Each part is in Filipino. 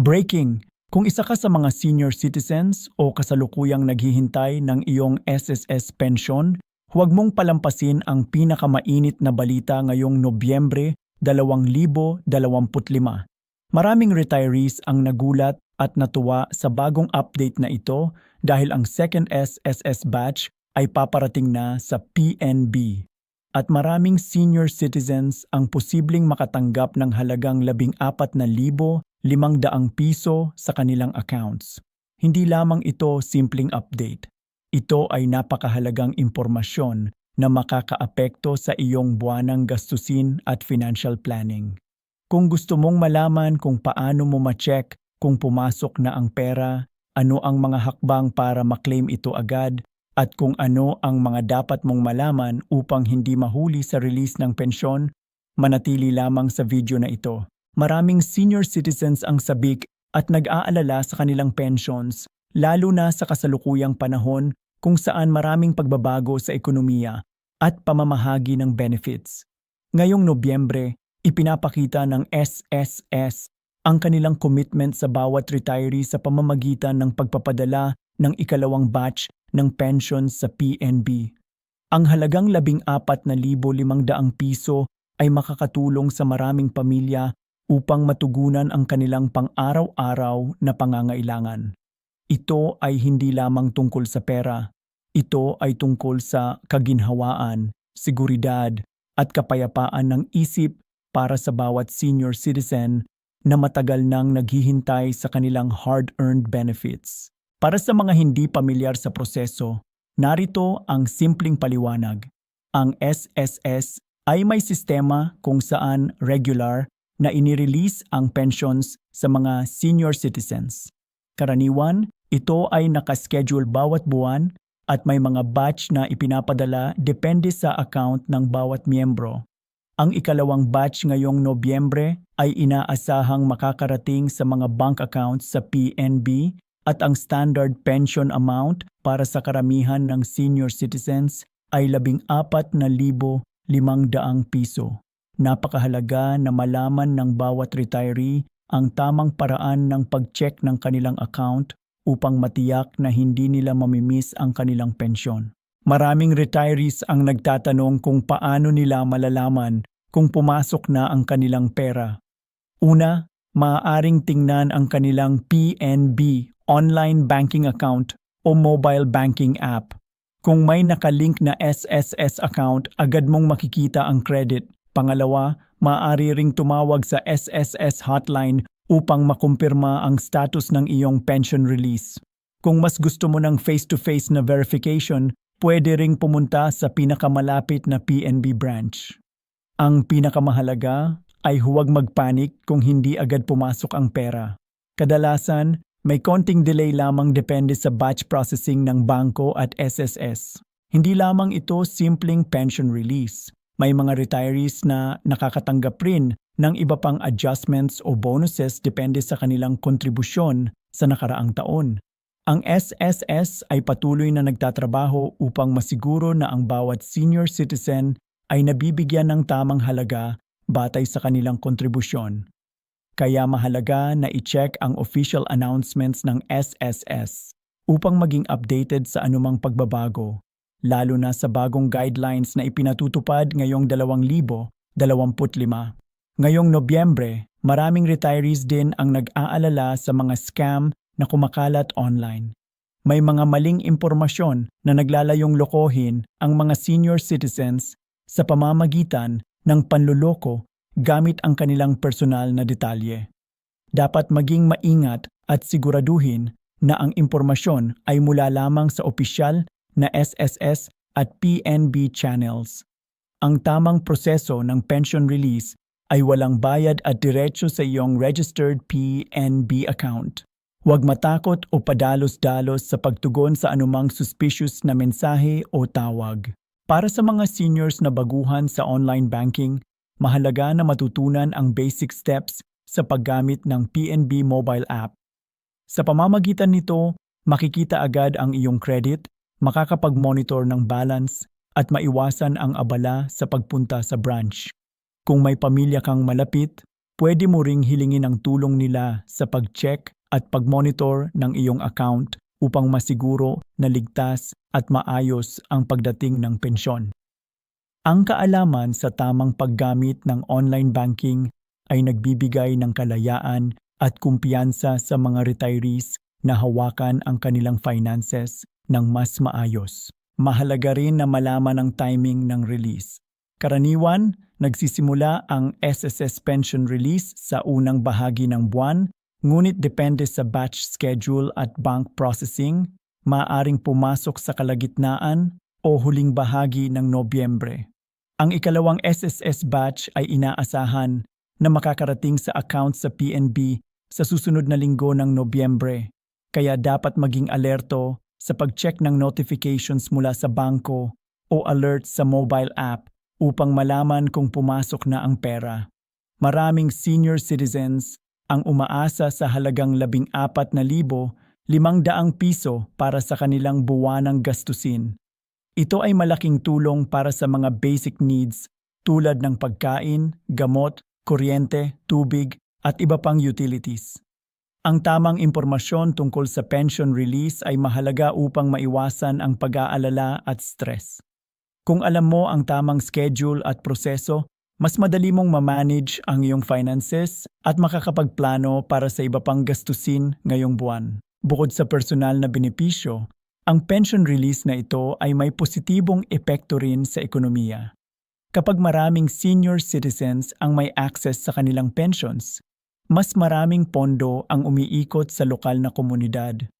Breaking! Kung isa ka sa mga senior citizens o kasalukuyang naghihintay ng iyong SSS pension, huwag mong palampasin ang pinakamainit na balita ngayong Nobyembre 2025. Maraming retirees ang nagulat at natuwa sa bagong update na ito dahil ang second SSS batch ay paparating na sa PNB. At maraming senior citizens ang posibleng makatanggap ng halagang 14,500 piso sa kanilang accounts. Hindi lamang ito simpleng update. Ito ay napakahalagang impormasyon na makakaapekto sa iyong buwanang gastusin at financial planning. Kung gusto mong malaman kung paano mo ma-check kung pumasok na ang pera, ano ang mga hakbang para maklaim ito agad, at kung ano ang mga dapat mong malaman upang hindi mahuli sa release ng pensyon, manatili lamang sa video na ito. Maraming senior citizens ang sabik at nag-aalala sa kanilang pensions, lalo na sa kasalukuyang panahon kung saan maraming pagbabago sa ekonomiya at pamamahagi ng benefits. Ngayong Nobyembre, ipinapakita ng SSS ang kanilang commitment sa bawat retiree sa pamamagitan ng pagpapadala ng ikalawang batch ng pension sa PNB. Ang halagang 14,500 piso ay makakatulong sa maraming pamilya upang matugunan ang kanilang pang-araw-araw na pangangailangan. Ito ay hindi lamang tungkol sa pera, ito ay tungkol sa kaginhawaan, seguridad, at kapayapaan ng isip para sa bawat senior citizen na matagal nang naghihintay sa kanilang hard-earned benefits. Para sa mga hindi pamilyar sa proseso, narito ang simpleng paliwanag. Ang SSS ay may sistema kung saan regular na inirelease ang pensions sa mga senior citizens. Karaniwan, ito ay nakaschedule bawat buwan at may mga batch na ipinapadala depende sa account ng bawat miyembro. Ang ikalawang batch ngayong Nobyembre ay inaasahang makakarating sa mga bank accounts sa PNB at ang standard pension amount para sa karamihan ng senior citizens ay 14,500 piso. Napakahalaga na malaman ng bawat retiree ang tamang paraan ng pag-check ng kanilang account upang matiyak na hindi nila mamimiss ang kanilang pensyon. Maraming retirees ang nagtatanong kung paano nila malalaman kung pumasok na ang kanilang pera. Una, maaaring tingnan ang kanilang PNB online banking account o mobile banking app. Kung may nakalink na SSS account, agad mong makikita ang credit Pangalawa, maaari ring tumawag sa SSS hotline upang makumpirma ang status ng iyong pension release. Kung mas gusto mo ng face-to-face na verification, pwede ring pumunta sa pinakamalapit na PNB branch. Ang pinakamahalaga ay huwag magpanik kung hindi agad pumasok ang pera. Kadalasan, may konting delay lamang depende sa batch processing ng bangko at SSS. Hindi lamang ito simpleng pension release. May mga retirees na nakakatanggap rin ng iba pang adjustments o bonuses depende sa kanilang kontribusyon sa nakaraang taon. Ang SSS ay patuloy na nagtatrabaho upang masiguro na ang bawat senior citizen ay nabibigyan ng tamang halaga batay sa kanilang kontribusyon. Kaya mahalaga na i-check ang official announcements ng SSS upang maging updated sa anumang pagbabago lalo na sa bagong guidelines na ipinatutupad ngayong 2025. Ngayong Nobyembre, maraming retirees din ang nag-aalala sa mga scam na kumakalat online. May mga maling impormasyon na naglalayong lokohin ang mga senior citizens sa pamamagitan ng panluloko gamit ang kanilang personal na detalye. Dapat maging maingat at siguraduhin na ang impormasyon ay mula lamang sa opisyal na SSS at PNB channels. Ang tamang proseso ng pension release ay walang bayad at diretso sa iyong registered PNB account. Huwag matakot o padalos-dalos sa pagtugon sa anumang suspicious na mensahe o tawag. Para sa mga seniors na baguhan sa online banking, mahalaga na matutunan ang basic steps sa paggamit ng PNB mobile app. Sa pamamagitan nito, makikita agad ang iyong credit, makakapag-monitor ng balance at maiwasan ang abala sa pagpunta sa branch. Kung may pamilya kang malapit, pwede mo ring hilingin ang tulong nila sa pag-check at pag-monitor ng iyong account upang masiguro na ligtas at maayos ang pagdating ng pensyon. Ang kaalaman sa tamang paggamit ng online banking ay nagbibigay ng kalayaan at kumpiyansa sa mga retirees na hawakan ang kanilang finances ng mas maayos. Mahalaga rin na malaman ang timing ng release. Karaniwan, nagsisimula ang SSS pension release sa unang bahagi ng buwan, ngunit depende sa batch schedule at bank processing, maaring pumasok sa kalagitnaan o huling bahagi ng Nobyembre. Ang ikalawang SSS batch ay inaasahan na makakarating sa account sa PNB sa susunod na linggo ng Nobyembre, kaya dapat maging alerto sa pag-check ng notifications mula sa bangko o alert sa mobile app upang malaman kung pumasok na ang pera. Maraming senior citizens ang umaasa sa halagang 14,500 piso para sa kanilang buwanang gastusin. Ito ay malaking tulong para sa mga basic needs tulad ng pagkain, gamot, kuryente, tubig at iba pang utilities. Ang tamang impormasyon tungkol sa pension release ay mahalaga upang maiwasan ang pag-aalala at stress. Kung alam mo ang tamang schedule at proseso, mas madali mong ma-manage ang iyong finances at makakapagplano para sa iba pang gastusin ngayong buwan. Bukod sa personal na benepisyo, ang pension release na ito ay may positibong epekto rin sa ekonomiya. Kapag maraming senior citizens ang may access sa kanilang pensions, mas maraming pondo ang umiikot sa lokal na komunidad.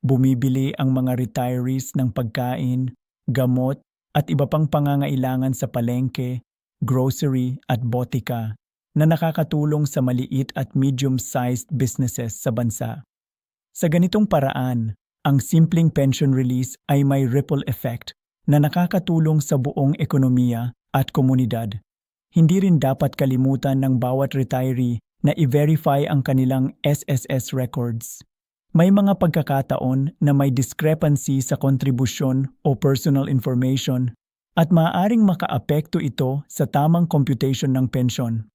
Bumibili ang mga retirees ng pagkain, gamot at iba pang pangangailangan sa palengke, grocery at botika na nakakatulong sa maliit at medium-sized businesses sa bansa. Sa ganitong paraan, ang simpleng pension release ay may ripple effect na nakakatulong sa buong ekonomiya at komunidad. Hindi rin dapat kalimutan ng bawat retiree na i-verify ang kanilang SSS records. May mga pagkakataon na may discrepancy sa kontribusyon o personal information at maaaring makaapekto ito sa tamang computation ng pensyon.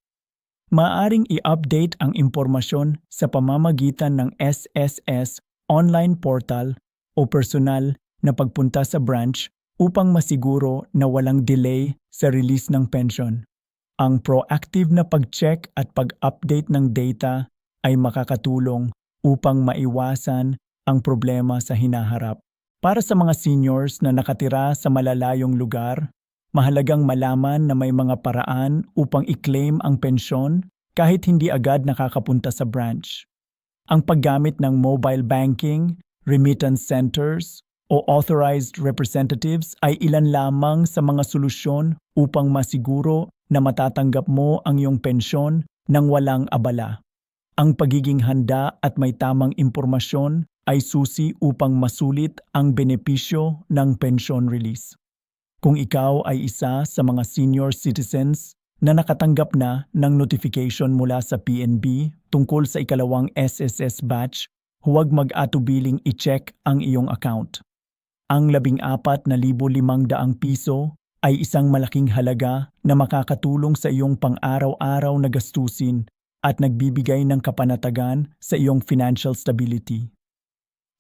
Maaaring i-update ang impormasyon sa pamamagitan ng SSS online portal o personal na pagpunta sa branch upang masiguro na walang delay sa release ng pension. Ang proactive na pag-check at pag-update ng data ay makakatulong upang maiwasan ang problema sa hinaharap. Para sa mga seniors na nakatira sa malalayong lugar, mahalagang malaman na may mga paraan upang i-claim ang pensyon kahit hindi agad nakakapunta sa branch. Ang paggamit ng mobile banking, remittance centers, o authorized representatives ay ilan lamang sa mga solusyon upang masiguro na matatanggap mo ang iyong pensyon nang walang abala. Ang pagiging handa at may tamang impormasyon ay susi upang masulit ang benepisyo ng pension release. Kung ikaw ay isa sa mga senior citizens na nakatanggap na ng notification mula sa PNB tungkol sa ikalawang SSS batch, huwag mag-atubiling i-check ang iyong account. Ang 14,500 piso ay isang malaking halaga na makakatulong sa iyong pang-araw-araw na gastusin at nagbibigay ng kapanatagan sa iyong financial stability.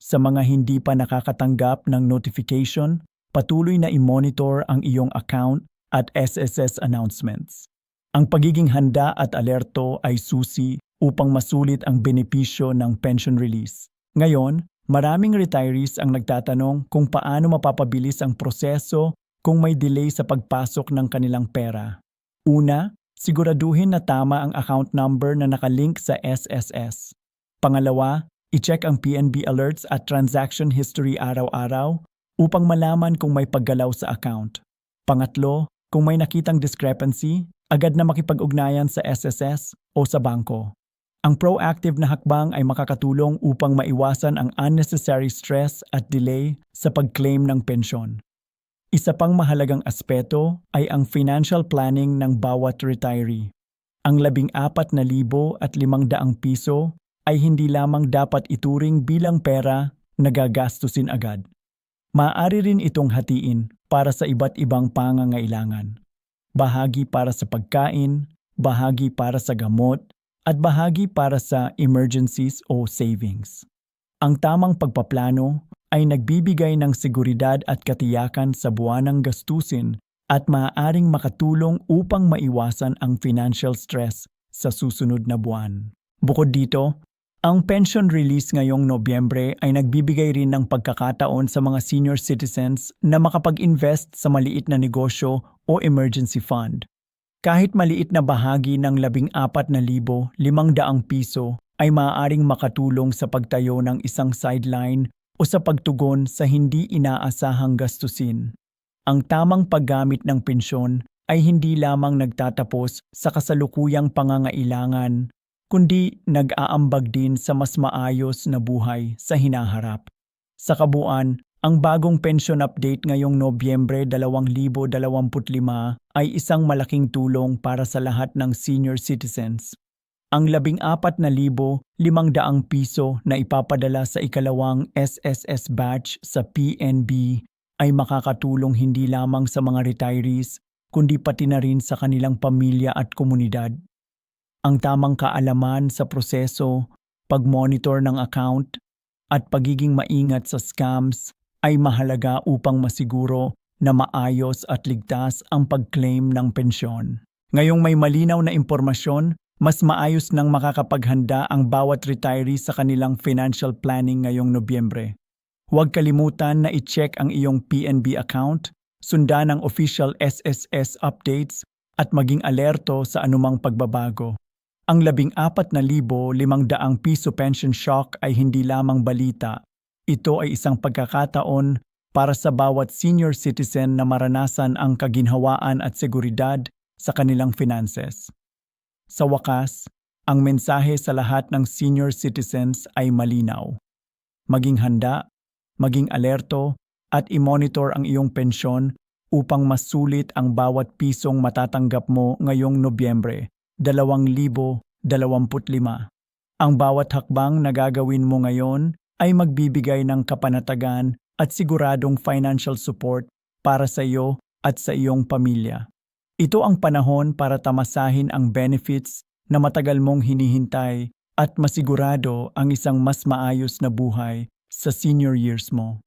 Sa mga hindi pa nakakatanggap ng notification, patuloy na i-monitor ang iyong account at SSS announcements. Ang pagiging handa at alerto ay susi upang masulit ang benepisyo ng pension release. Ngayon, Maraming retirees ang nagtatanong kung paano mapapabilis ang proseso kung may delay sa pagpasok ng kanilang pera. Una, siguraduhin na tama ang account number na nakalink sa SSS. Pangalawa, i-check ang PNB alerts at transaction history araw-araw upang malaman kung may paggalaw sa account. Pangatlo, kung may nakitang discrepancy, agad na makipag-ugnayan sa SSS o sa bangko. Ang proactive na hakbang ay makakatulong upang maiwasan ang unnecessary stress at delay sa pag-claim ng pensyon. Isa pang mahalagang aspeto ay ang financial planning ng bawat retiree. Ang labing apat na libo at limang daang piso ay hindi lamang dapat ituring bilang pera na gagastusin agad. Maaari rin itong hatiin para sa iba't ibang pangangailangan. Bahagi para sa pagkain, bahagi para sa gamot, at bahagi para sa emergencies o savings. Ang tamang pagpaplano ay nagbibigay ng seguridad at katiyakan sa buwanang gastusin at maaaring makatulong upang maiwasan ang financial stress sa susunod na buwan. Bukod dito, ang pension release ngayong Nobyembre ay nagbibigay rin ng pagkakataon sa mga senior citizens na makapag-invest sa maliit na negosyo o emergency fund. Kahit maliit na bahagi ng 14,500 piso ay maaaring makatulong sa pagtayo ng isang sideline o sa pagtugon sa hindi inaasahang gastusin. Ang tamang paggamit ng pensyon ay hindi lamang nagtatapos sa kasalukuyang pangangailangan, kundi nag-aambag din sa mas maayos na buhay sa hinaharap. Sa kabuuan, ang bagong pension update ngayong Nobyembre 2025 ay isang malaking tulong para sa lahat ng senior citizens. Ang 14,500 piso na ipapadala sa ikalawang SSS batch sa PNB ay makakatulong hindi lamang sa mga retirees kundi pati na rin sa kanilang pamilya at komunidad. Ang tamang kaalaman sa proseso, pag-monitor ng account, at pagiging maingat sa scams ay mahalaga upang masiguro na maayos at ligtas ang pag-claim ng pensyon. Ngayong may malinaw na impormasyon, mas maayos nang makakapaghanda ang bawat retiree sa kanilang financial planning ngayong Nobyembre. Huwag kalimutan na i-check ang iyong PNB account, sundan ang official SSS updates at maging alerto sa anumang pagbabago. Ang 14,500 piso pension shock ay hindi lamang balita. Ito ay isang pagkakataon para sa bawat senior citizen na maranasan ang kaginhawaan at seguridad sa kanilang finances. Sa wakas, ang mensahe sa lahat ng senior citizens ay malinaw. Maging handa, maging alerto, at i-monitor ang iyong pensyon upang masulit ang bawat pisong matatanggap mo ngayong Nobyembre 2025. Ang bawat hakbang na gagawin mo ngayon ay magbibigay ng kapanatagan at siguradong financial support para sa iyo at sa iyong pamilya. Ito ang panahon para tamasahin ang benefits na matagal mong hinihintay at masigurado ang isang mas maayos na buhay sa senior years mo.